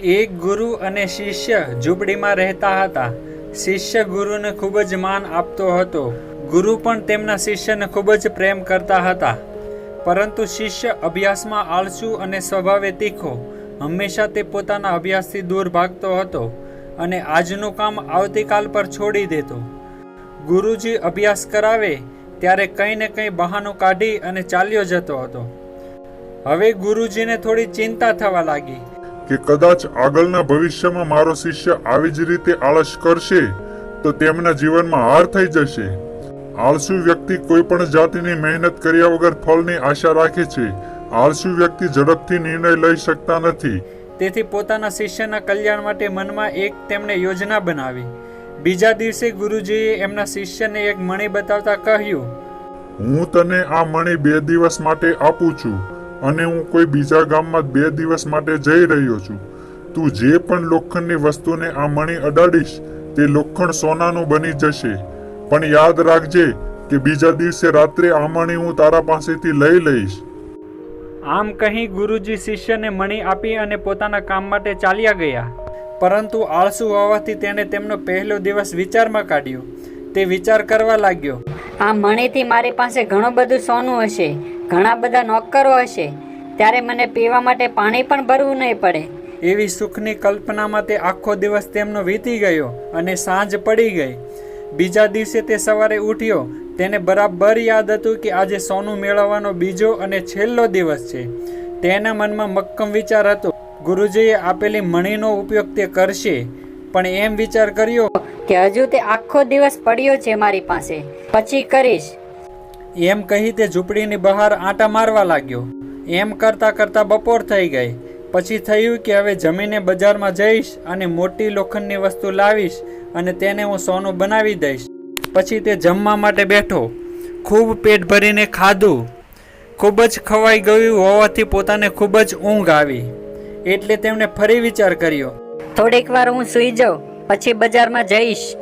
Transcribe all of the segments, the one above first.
એક ગુરુ અને શિષ્ય ઝૂંપડીમાં રહેતા હતા. શિષ્ય ગુરુને ખૂબ જ માન આપતો હતો. ગુરુ પણ તેમના શિષ્યને ખૂબ જ પ્રેમ કરતા હતા. પરંતુ શિષ્ય અભ્યાસમાં આળસુ અને સ્વભાવે તીખો. હંમેશા તે પોતાના અભ્યાસથી દૂર ભાગતો હતો અને આજનું કામ આવતીકાલ પર છોડી દેતો. ગુરુજી અભ્યાસ કરાવે ત્યારે કંઈ ને કંઈ બહાનું કાઢી અને ચાલ્યો જતો હતો. હવે ગુરુજીને થોડી ચિંતા થવા લાગી. કે કદાચ આગળના ભવિષ્યમાં મારો શિષ્ય આવી જ રીતે આળસ કરશે તો તેમના જીવનમાં હાર થઈ જશે. આળસુ વ્યક્તિ કોઈ પણ જાતિની મહેનત કર્યા વગર ફળની આશા રાખે છે. આળસુ વ્યક્તિ ઝડપથી નિર્ણય લઈ શકતા નથી. તેથી પોતાના શિષ્યના કલ્યાણ માટે મનમાં એક તેમણે યોજના બનાવી. બીજા દિવસે ગુરુજીએ એમના શિષ્યને એક મણી બતાવતા કહ્યું હું તને આ મણી બે દિવસ માટે આપું છું. અને હું કોઈ બીજા ગામમાં બે દિવસ માટે જઈ રહ્યો છું. તું જે પણ લોખંડની વસ્તુને આ મણી અડાડીશ તે લોખંડ સોનાનું બની જશે. પણ યાદ રાખજે કે બીજા દિવસે રાત્રે આ મણી હું તારા પાસેથી લઈ લઈશ. આમ કહી ગુરુજી શિષ્યને મણી આપી અને પોતાના કામ માટે ચાલ્યા ગયા. પરંતુ આળસુ હોવાથી તેણે તેમનો પહેલો દિવસ વિચારમાં કાઢ્યો. તે વિચાર કરવા લાગ્યો. આ મણીથી મારી પાસે ઘણું બધું સોનું હશે. ઘણા બધા નોકરો હશે. ત્યારે મને પીવા માટે પાણી પણ ભરવું નહીં પડે. એવી સુખની કલ્પનામાં તે આખો દિવસ તેમનો વીતી ગયો અને સાંજ પડી ગઈ. બીજા દિવસે તે સવારે ઉઠ્યો. તેને બરાબર યાદ હતું કે આજે સોનું મેળવવાનો બીજો અને છેલ્લો દિવસ છે. તેના મનમાં મક્કમ વિચાર હતો. ગુરુજીએ આપેલી મણીનો ઉપયોગ તે કરશે. પણ એમ વિચાર કર્યો કે હજુ તે આખો દિવસ પડ્યો છે મારી પાસે. પછી કરીશ. એમ કહી તે ઝૂંપડીની બહાર આંટા મારવા લાગ્યો. એમ કરતાં કરતાં બપોર થઈ ગઈ. પછી થયું કે હવે જમીને બજારમાં જઈશ અને મોટી લોખંડની વસ્તુ લાવીશ અને તેને હું સોનું બનાવી દઈશ. પછી તે જમવા માટે બેઠો. ખૂબ પેટ ભરીને ખાધું. ખૂબ જ ખવાઈ ગયું હોવાથી પોતાને ખૂબ જ ઊંઘ આવી. એટલે તેમણે ફરી વિચાર કર્યો. થોડીક વાર હું સૂઈ જાઉં પછી બજારમાં જઈશ.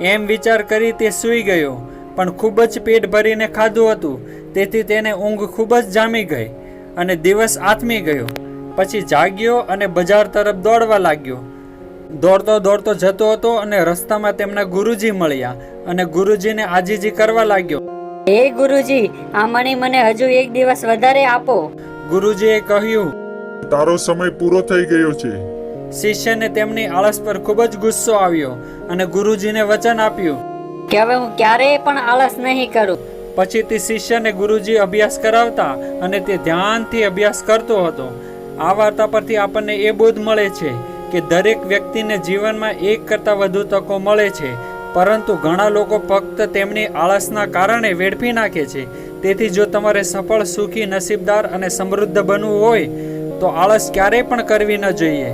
એમ વિચાર કરી તે સૂઈ ગયો. પણ ખૂબ જ પેટ ભરીને ખાધું હતું. તેથી તેને ઊંઘ ખૂબ જ જામી ગઈ અને દિવસ આથમી ગયો. પછી જાગ્યો અને બજાર તરફ દોડવા લાગ્યો. દોડતો દોડતો જતો હતો અને રસ્તામાં તેમના ગુરુજી મળ્યા અને ગુરુજીને આજીજી કરવા લાગ્યો. હે ગુરુજી આ મણી મને હજુ એક દિવસ વધારે આપો. ગુરુજીએ કહ્યું તારો સમય પૂરો થઈ ગયો છે. શિષ્યને તેમની આળસ પર ખૂબ જ ગુસ્સો આવ્યો અને ગુરુજીને વચન આપ્યું. કે હવે હું ક્યારેય પણ આળસ નહીં કરું. પછી તે શિષ્યને ગુરુજી અભ્યાસ કરાવતા અને તે ધ્યાનથી અભ્યાસ કરતો હતો. આ વાર્તા પરથી આપણને એ બોધ મળે છે કે દરેક વ્યક્તિને જીવનમાં એક કરતાં વધુ તકો મળે છે પરંતુ ઘણા લોકો ફક્ત તેમની આળસના કારણે વેડફી નાખે છે. તેથી જો તમારે સફળ સુખી નસીબદાર અને સમૃદ્ધ બનવું હોય તો આળસ ક્યારેય પણ કરવી ન જોઈએ.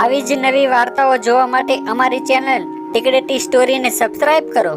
આવી જ નવી વાર્તાઓ જોવા માટે અમારી ચેનલ ટીકડેટી સ્ટોરીને સબસ્ક્રાઇબ કરો.